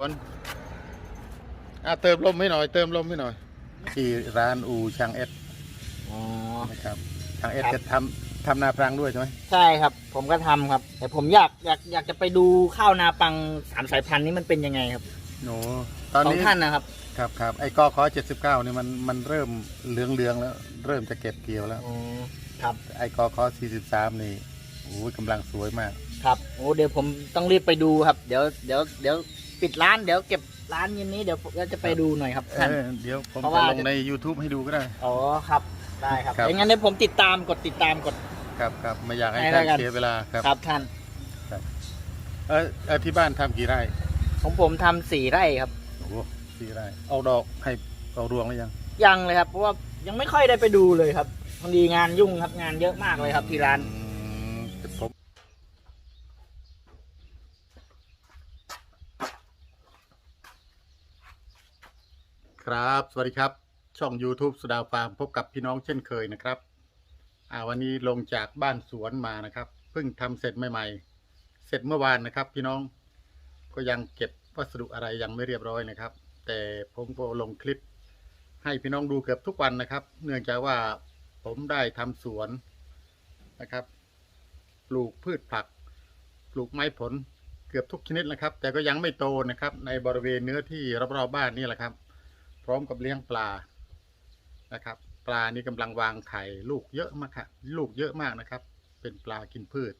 วนอะเติมลมให้หน่อย เติมลมให้หน่อย ที่ร้านอูช่างเอสอ๋อ นะครับช่างเอสครับ จะทำทำนาปรังด้วยใช่ไหมใช่ครับ ผมก็ทำครับ แต่ผมอยากอยากอยากจะไปดูข้าวนาปังสามสายพันธุ์นี้มันเป็นยังไงครับหนูตอนของนี้ท่านนะครับ ครับครับไอ้กอขอเจ็ดสิบเก้านี่มันมันเริ่มเหลืองเลืองๆแล้ว เริ่มจะเก็บเกี่ยวแล้ว อ๋อ ครับ ไอ้กอขอสี่สิบสามนี่โอ้ยกำลังสวยมาก ครับ โอ้ เดี๋ยวผมต้องรีบไปดูครับ เดี๋ยว เดี๋ยว เดี๋ยว ปิดร้านเดี๋ยวเก็บร้านเย็นนี้เดี๋ยวผมจะไปดูหน่อยครับเอท่านอเดี๋ยวผมเพราะจะว่า ลงใน YouTube ให้ดูก็ได้ อ๋อครับได้ครับครับ อย่างนั้นเดี๋ยวผมติดตามกดติดตามกด ครับครับไม่อยากให้ให้ท่านแล้วกัน เสียเวลาครับครับท่าน เออเออที่บ้านทำกี่ไร่ของผมทำสี่ไร่ครับ โอ้โหสี่ไร่ออกดอกให้ออกรวงหรือยัง ยังเลยครับ เพราะว่ายังไม่ค่อยได้ไปดูเลยครับพอดีงานยุ่งครับงานเยอะมากเลยครับที่ร้าน อืมแต่ผม ครับ สวัสดีครับ ช่อง YouTube สุดาฟาร์มพบกับพี่น้องเช่นเคยนะครับอ่าวันนี้ลงจากบ้านสวนมานะครับ เพิ่งทำเสร็จใหม่ๆ เสร็จเมื่อวานนะครับ พี่น้องก็ยังเก็บวัสดุอะไรยังไม่เรียบร้อยนะครับ แต่ผมก็ลงคลิป ให้พี่น้องดูเกือบทุกวันนะครับ เนื่องจากว่าผมได้ทำสวนนะครับ ปลูกพืชผัก ปลูกไม้ผลเกือบทุกชนิดนะครับ แต่ก็ยังไม่โตนะครับ ในบริเวณเนื้อที่รอบๆบ้านนี่แหละครับ พร้อมกับเลี้ยงปลานะครับ ปลานี่กำลังวางไข่ลูกเยอะมากครับลูกเยอะมากนะครับ เป็นปลากินพืช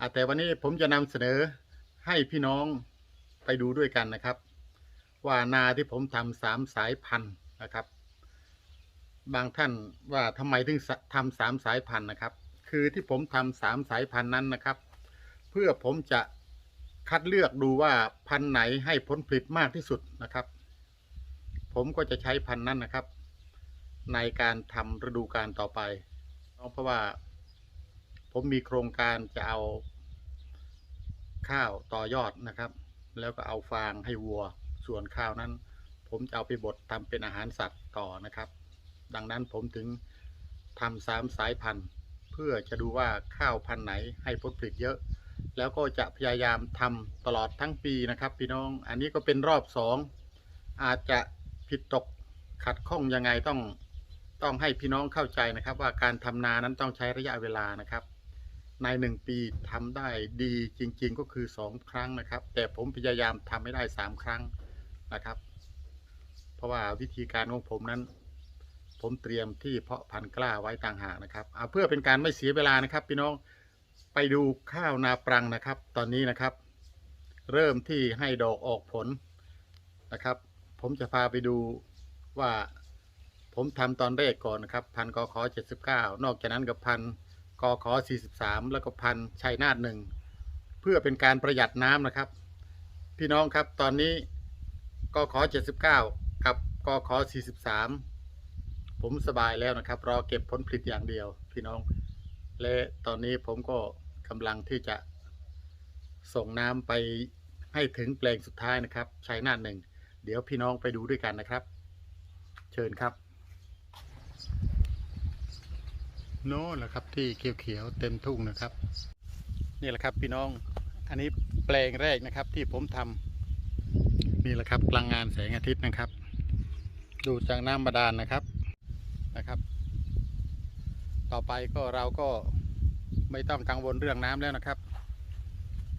อแต่วันนี้ผมจะนำเสนอให้พี่น้องไปดูด้วยกันนะครับ ว่านาที่ผมทำสามสายพันธุ์นะครับ บางท่านว่าทำไมถึงทำสามสายพันธุ์นะครับ คือที่ผมทำสามสายพันธุ์นั้นนะครับ เพื่อผมจะคัดเลือกดูว่าพันธุ์ไหนให้ผลผลิตมากที่สุดนะครับ ผมก็จะใช้พันธุ์นั้นนะครับ ในการทำฤดูการต่อไป เพราะว่า ผมมีโครงการจะเอาข้าวต่อยอดนะครับ แล้วก็เอาฟางให้วัว ส่วนข้าวนั้น ผมจะเอาไปบดทำเป็นอาหารสัตว์ต่อนะครับ ดังนั้นผมถึงทำสามสายพันธุ์ เพื่อจะดูว่าข้าวพันธุ์ไหนให้ผลผลิตเยอะ แล้วก็จะพยายามทำตลอดทั้งปีนะครับ พี่น้อง อันนี้ก็เป็นรอบสองอาจจะ ผิดตกขัดข้องยังไงต้องต้องให้พี่น้องเข้าใจนะครับ ว่าการทำนานั้นต้องใช้ระยะเวลานะครับ ในหนึ่งปีทำได้ดีจริง ๆ ก็คือสองครั้งนะครับ แต่ผมพยายามทำให้ได้สามครั้งนะครับ เพราะว่าวิธีการของผมนั้น ผมเตรียมที่เพาะพันธุ์กล้าไว้ต่างหากนะครับเอาเพื่อเป็นการไม่เสียเวลานะครับ พี่น้องไปดูข้าวนาปรังนะครับ ตอนนี้นะครับ เริ่มที่ให้ดอกออกผลนะครับ ผมจะพาไปดูว่าผมทำตอนแรกก่อนนะครับ พันกขอเจ็ดสิบเก้านอกจากนั้นกับพันกขอสี่สิบสามแล้วก็พันชัยนาทหนึ่งเพื่อเป็นการประหยัดน้ำนะครับ พี่น้องครับตอนนี้กขอเจ็ดสิบเก้ากับกขอสี่สิบสามผมสบายแล้วนะครับ รอเก็บผลผลิตอย่างเดียว พี่น้อง และตอนนี้ผมก็กำลังที่จะส่งน้ำไปให้ถึงแปลงสุดท้ายนะครับชัยนาทหนึ่ง เดี๋ยวพี่น้องไปดูด้วยกันนะครับ เชิญครับ โน่นแหละครับที่เขียวๆเต็มทุ่งนะครับ นี่แหละครับพี่น้องอันนี้แปลงแรกนะครับที่ผมทำนี่แหละครับพลังงานแสงอาทิตย์นะครับ ดูจากน้ำบาดาลนะครับนะครับ ต่อไปก็เราก็ไม่ต้องกังวลเรื่องน้ำแล้วนะครับ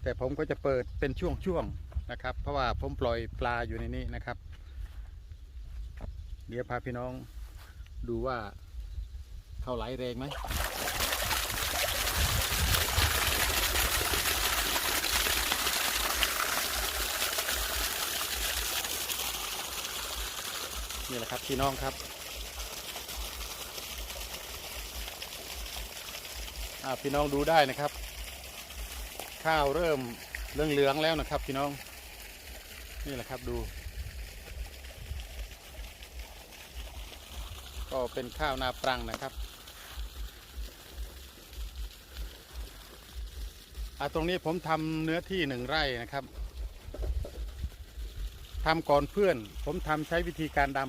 แต่ผมก็จะเปิดเป็นช่วงๆ นะครับ เพราะว่าผมปล่อยปลาอยู่ในนี้นะครับ เดี๋ยวพาพี่น้องดูว่าเขาไหลแรงไหมนี่แหละครับพี่น้องครับพี่น้องดูได้นะครับ ข้าวเริ่มเหลืองๆแล้วนะครับ พี่น้อง นี่แหละครับดู ก็เป็นข้าวนาปรังนะครับ อ่าตรงนี้ผมทำเนื้อที่หนึ่งไร่นะครับทำก่อนเพื่อน ผมทำใช้วิธีการด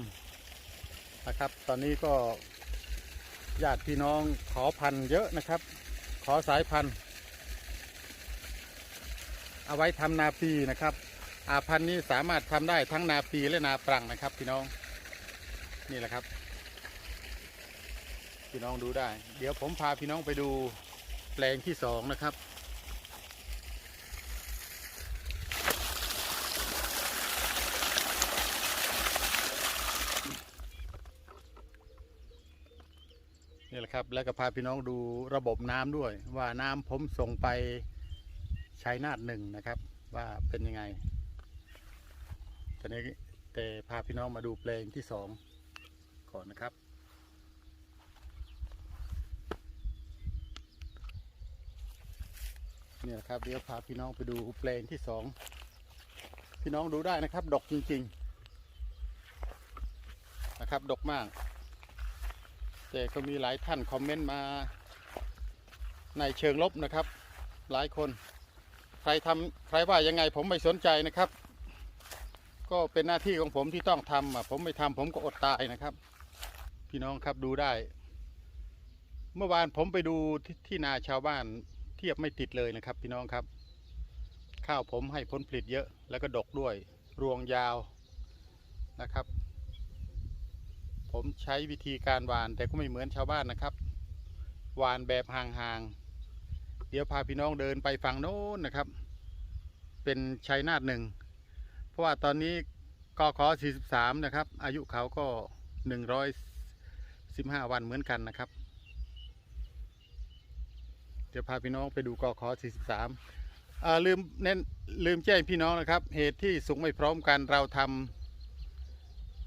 ำนะครับ ตอนนี้ก็ญาติพี่น้องขอพันธุ์เยอะนะครับ ขอสายพันธุ์เอาไว้ทำนาปีนะครับ อาพันธุ์นี้สามารถทำได้ทั้งนาปีและนาปรังนะครับ พี่น้องนี่แหละครับ พี่น้องดูได้ เดี๋ยวผมพาพี่น้องไปดูแปลงที่สองนะครับนี่แหละครับ แล้วก็พาพี่น้องดูระบบน้ำด้วย ว่าน้ำผมส่งไปชัยนาทหนึ่งนะครับ ว่าเป็นยังไง ตอนนี้แต่พาพี่น้องมาดูแปลงที่สองก่อนนะครับนี่แหละครับเดี๋ยวพาพี่น้องไปดูแปลงที่สองพี่น้องดูได้นะครับ ดกจริง ๆ นะครับ ดกมาก แต่ก็มีหลายท่านคอมเมนต์มาในเชิงลบนะครับ หลายคน ใครทำใครว่ายังไงผมไม่สนใจนะครับ ก็เป็นหน้าที่ของผมที่ต้องทำอะผมไม่ทำผมก็อดตายนะครับ พี่น้องครับดูได้ เมื่อวานผมไปดูทที่นาชาวบ้านเทียบไม่ติดเลยนะครับ พี่น้องครับ ข้าวผมให้ผลผลิตเยอะ แล้วก็ดกด้วย รวงยาวนะครับ ผมใช้วิธีการหวานแต่ก็ไม่เหมือนชาวบ้านนะครับหวานแบบห่างๆเดี๋ยวพาพี่น้องเดินไปฝั่งโน้นนะครับ เป็นชัยนาทหนึ่ง เพราะว่าตอนนี้กอขอ43 นะครับ อายุเขาก็ 115 วันเหมือนกันนะครับ เดี๋ยวพาพี่น้องไปดูกขอ43อ่าลืมเน้นลืมแจ้งพี่น้องนะครับ เหตุที่สูงไม่พร้อมกันเราท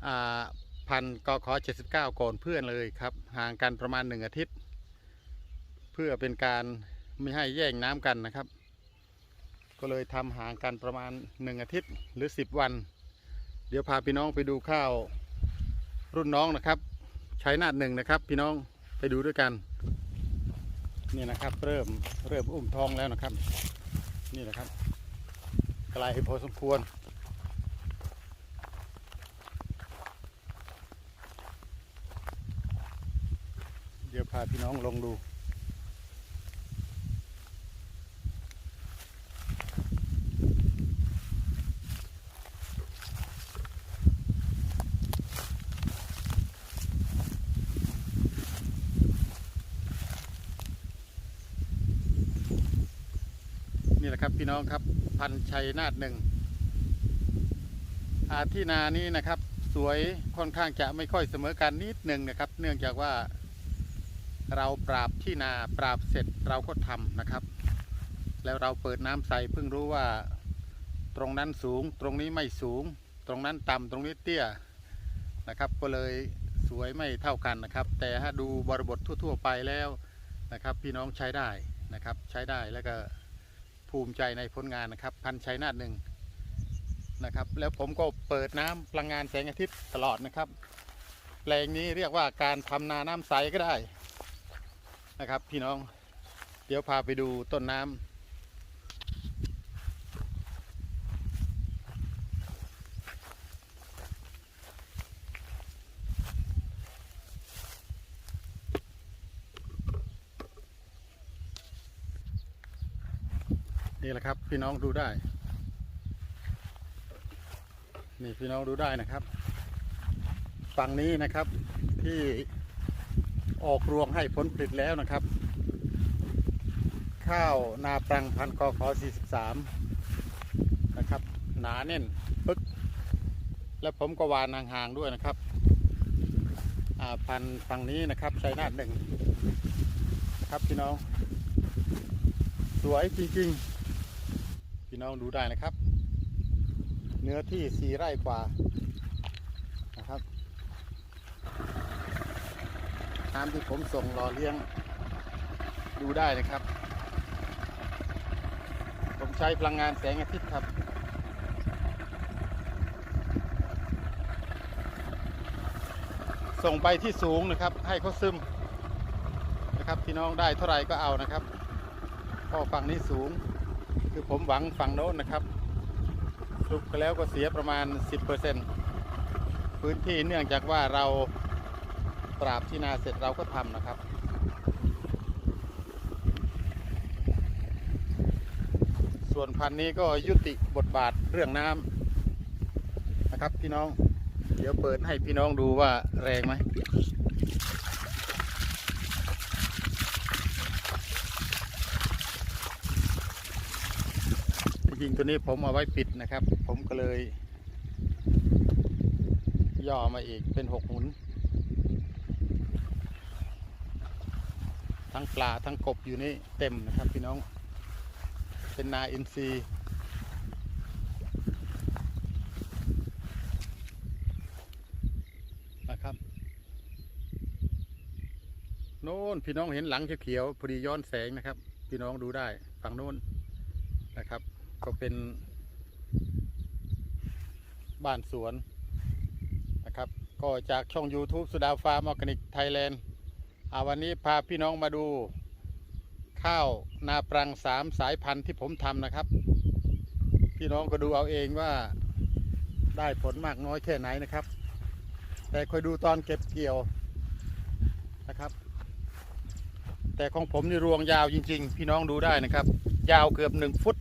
ำพันกอขอ79 ก่อนเพื่อนเลยครับ ห่างกันประมาณหนึ่งอาทิตย์ เพื่อเป็นการไม่ให้แย่งน้ำกันนะครับ ก็เลยทำห่างกันประมาณหนึ่งอาทิตย์หรือ 10 วัน เดี๋ยวพาพี่น้องไปดูข้าวรุ่นน้องนะครับ ใช้นาดหนึ่งนะครับ พี่น้องไปดูด้วยกัน นี่นะครับ เริ่มเริ่มอุ้มท้องแล้วนะครับ นี่นะครับไกลพอสมควร เดี๋ยวพาพี่น้องลงดู นี่แหละครับ พี่น้องครับ พันชัยนาทหนึ่งอาที่นานี้นะครับ สวยค่อนข้างจะไม่ค่อยเสมอกันนิดหนึ่งนะครับ เนื่องจากว่าเราปราบที่นาปราบเสร็จเราก็ทำนะครับ แล้วเราเปิดน้ำใส่เพิ่งรู้ว่า ตรงนั้นสูง ตรงนี้ไม่สูง ตรงนั้นต่ำตรงนี้เตี้ยนะครับ ก็เลยสวยไม่เท่ากันนะครับ แต่ถ้าดูบริบททั่ว ๆ ไปแล้วนะครับ พี่น้องใช้ได้นะครับ ใช้ได้แล้วก็ ภูมิใจในผลงานนะครับ พันชัยนาทหนึ่งนะครับ แล้วผมก็เปิดน้ำพลังงานแสงอาทิตย์ตลอดนะครับแปลงนี้เรียกว่าการทำนาน้ำใสก็ได้นะครับ พี่น้องเดี๋ยวพาไปดูต้นน้ำ นี่แหละครับ พี่น้องดูได้ นี่พี่น้องดูได้นะครับ ฝั่งนี้นะครับที่ออกรวงให้ผลผลิตแล้วนะครับ ข้าวนาปรังพันกขอ43 นะครับ หนาแน่นปึ๊กแล้วผมก็วานห่างๆด้วยนะครับพันฝั่งนี้นะครับชัยนาทหนึ่งครับพี่น้อง สวยจริง ๆ พี่น้องดูได้นะครับ เนื้อที่สี่ไร่กว่านะครับน้ำที่ผมส่งรอเลี้ยงดูได้นะครับ ผมใช้พลังงานแสงอาทิตย์ครับส่งไปที่สูงนะครับ ให้เขาซึมนะครับพี่น้องได้เท่าไหร่ก็เอานะครับเพราะฝั่งนี้สูง คือผมหวังฝั่งโน้นนะครับสุกแล้วก็เสียประมาณ 10%พื้นที่เนื่องจากว่าเราปราบที่นาเสร็จเราก็ทำนะครับส่วนพันนี้ก็ยุติบทบาทเรื่องน้ำนะครับพี่น้อง เดี๋ยวเปิดให้พี่น้องดูว่าแรงไหม ริงตัวนี้ผมเอาไว้ปิดนะครับ ผมก็เลย ย่อมาอีกเป็นหกหมุน ทั้งปลาทั้งกบอยู่นี่เต็มนะครับพี่น้อง เป็นนาอินทรีย์นะครับโน่นพี่น้องเห็นหลังเขียวๆพอดีย้อนแสงนะครับ พี่น้องดูได้ฝั่งโน้นนะครับ ก็เป็น บ้านสวนนะครับ ก็จากช่อง YouTube สุดาฟาร์มออร์แกนิกไทยแลนด์อาวันนี้พาพี่น้องมาดู ข้าวนาปรังสามสายพันธุ์ที่ผมทำนะครับ พี่น้องก็ดูเอาเองว่าได้ผลมากน้อยแค่ไหนนะครับ แต่คอยดูตอนเก็บเกี่ยวนะครับ แต่ของผมนี่รวงยาวจริง ๆ พี่น้องดูได้นะครับ ยาวเกือบหนึ่งฟุต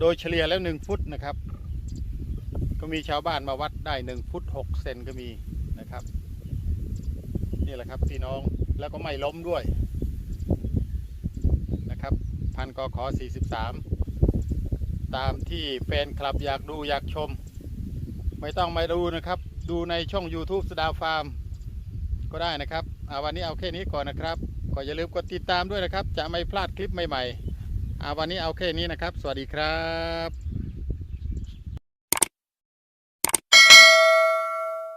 โดยเฉลี่ยแล้วหนึ่งฟุตนะครับ ก็มีชาวบ้านมาวัดได้หนึ่งฟุตหกเซนก็มีนะครับ นี่แหละครับพี่น้องแล้วก็ไม่ล้มด้วยนะครับ พันกขอ43 ตามที่แฟนคลับอยากดูอยากชม ไม่ต้องมาดูนะครับ ดูในช่อง YouTube สดาฟาร์ม ก็ได้นะครับอาวันนี้เอาแค่นี้ก่อนนะครับก็อย่าลืมกดติดตามด้วยนะครับ จะไม่พลาดคลิปใหม่ๆ วันนี้เอาแค่นี้นะครับ สวัสดีครับ